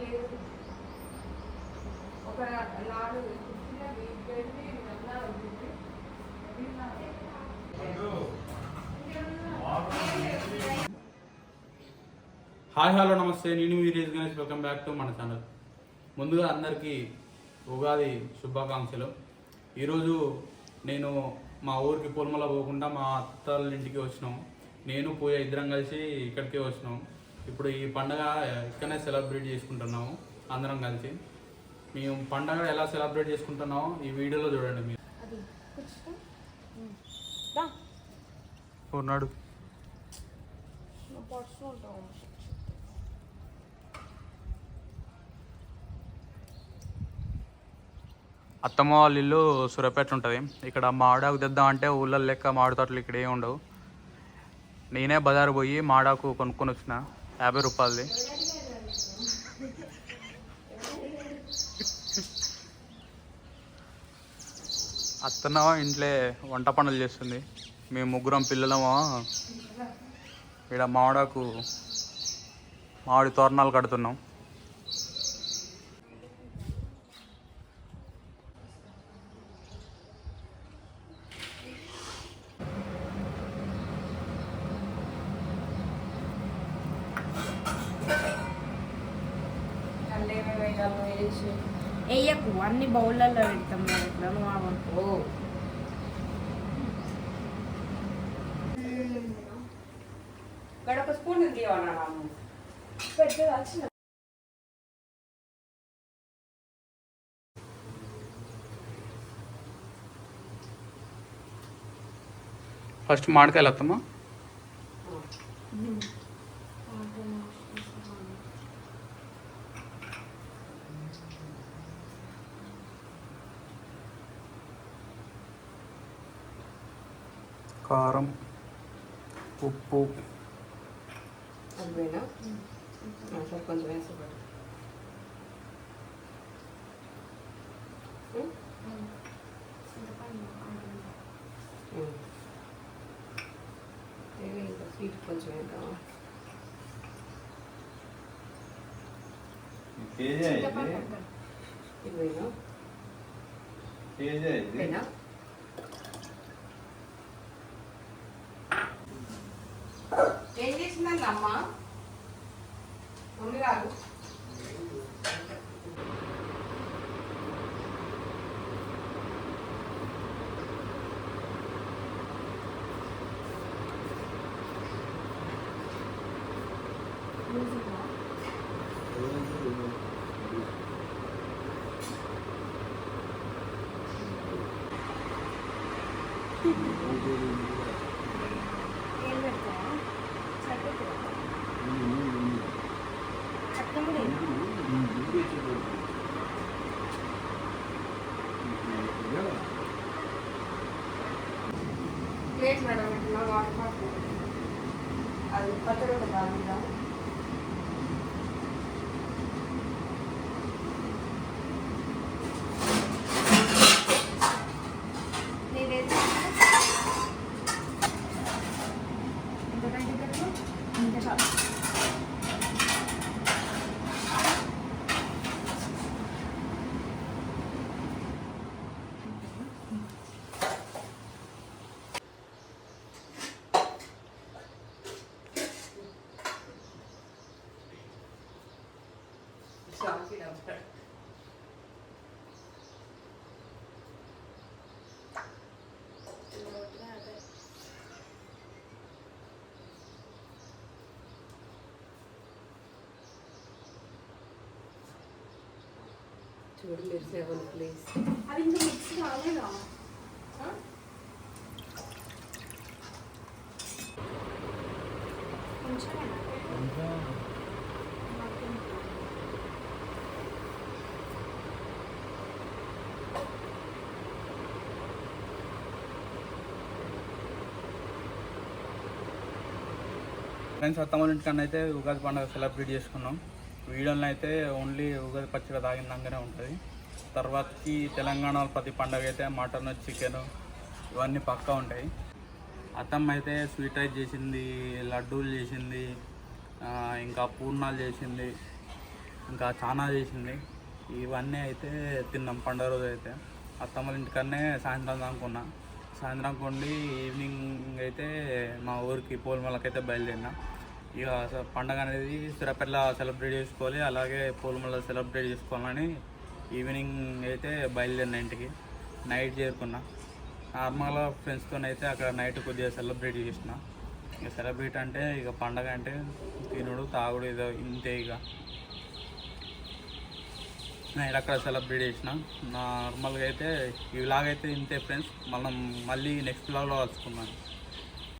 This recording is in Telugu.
లేదు ఒక నాలుగు కుర్చీలో వీటి పెట్టి హాయ్ హలో నమస్తే. నేను మీ రేజ్ గణేష్. వెల్కమ్ బ్యాక్ టు మన ఛానల్. ముందుగా అందరికీ ఉగాది శుభాకాంక్షలు. ఈరోజు నేను మా ఊరికి పొలమల పోకుండా మా అత్తల ఇంటికి వచ్చినాం. నేను పోయే ఇద్దరం కలిసి ఇక్కడికే వచ్చినాం. ఇప్పుడు ఈ పండగ ఇక్కడనే సెలబ్రేట్ చేసుకుంటున్నాము అందరం కలిసి. మేము పండగ ఎలా సెలబ్రేట్ చేసుకుంటున్నామో ఈ వీడియోలో చూడండి మీరు. ఉన్నాడు. అత్తమ్మ వాళ్ళ ఇల్లు సురపేట ఉంటుంది. ఇక్కడ మాడాకు తెద్దామంటే ఊళ్ళో లెక్క మామిడి తోటలు ఇక్కడ ఏమి ఉండవు. నేనే బజారు పోయి మాడాకు కొనుక్కొని వచ్చిన. యాభై రూపాయలది. అత్తనేమో ఇంట్లో వంట పనులు చేస్తుంది. మేము ముగ్గురం పిల్లలమో. ఇక్కడ మామిడాకు మామిడి తోరణాలు కడుతున్నాం. వేయకు అన్ని బౌళ్ళల్లో పెడతాం మేము ఇట్లా నువ్వు అవ్వ. ఓ. ఇక్కడ ఒక స్పూన్ వచ్చిన ఫస్ట్ మామిడికాయలు అత్తమ్మా. కారం ఉప్పు. స్వీట్ కొంచెం వేద్దామా? కేజీ అయితే కేజీ అయితే పోయినా ఏం చేసిందండి అమ్మ பிளேட் மேடம் வாட்டர் பாட்டில் அது பத்து ரூபாய் தான் చూడు మీరు సెవెన్ ప్లీజ్ అది ఇంకా మిక్స్ కాలేదా కొంచెమేనా? ఫ్రెండ్స్ అత్తమ్మ ఇంటికన్నా అయితే ఉగాది పండుగ సెలబ్రేట్ చేసుకున్నాం. వీడియోలో అయితే ఓన్లీ ఉగాది పచ్చడి తాగిందంగానే ఉంటుంది. తర్వాతకి తెలంగాణలో ప్రతి పండగ అయితే మటన్ చికెన్ ఇవన్నీ పక్కా ఉంటాయి. అత్తమ్మ అయితే స్వీట్ రైస్ చేసింది లడ్డూలు చేసింది ఇంకా పూర్ణాలు చేసింది ఇంకా చాలా చేసింది. ఇవన్నీ అయితే తిన్నాం పండుగ రోజు అయితే. అత్తమ్మల ఇంటికన్నే సాయంత్రం దాకా సాయంత్రం కొండి ఈవినింగ్ అయితే మా ఊరికి పోల్మలకైతే బయలుదేరినా. ఇక అసలు పండగ అనేది సిరపెట్ల సెలబ్రేట్ చేసుకోవాలి అలాగే పోల్మల సెలబ్రేట్ చేసుకోవాలని ఈవినింగ్ అయితే బయలుదేరిన ఇంటికి. నైట్ చేరుకున్నా. నార్మల్గా ఫ్రెండ్స్తో అయితే అక్కడ నైట్ కొద్దిగా సెలబ్రేట్ చేసిన. ఇక సెలబ్రేట్ అంటే ఇక పండగ అంటే తినుడు తాగుడు ఏదో ఇంతే ఇక. నేను అక్కడ సెలబ్రేట్ చేసిన. నార్మల్గా అయితే ఈ వ్లాగ్ ఇంతే ఫ్రెండ్స్. మనం మళ్ళీ నెక్స్ట్ లాగ్లో కలుసుకుందాం.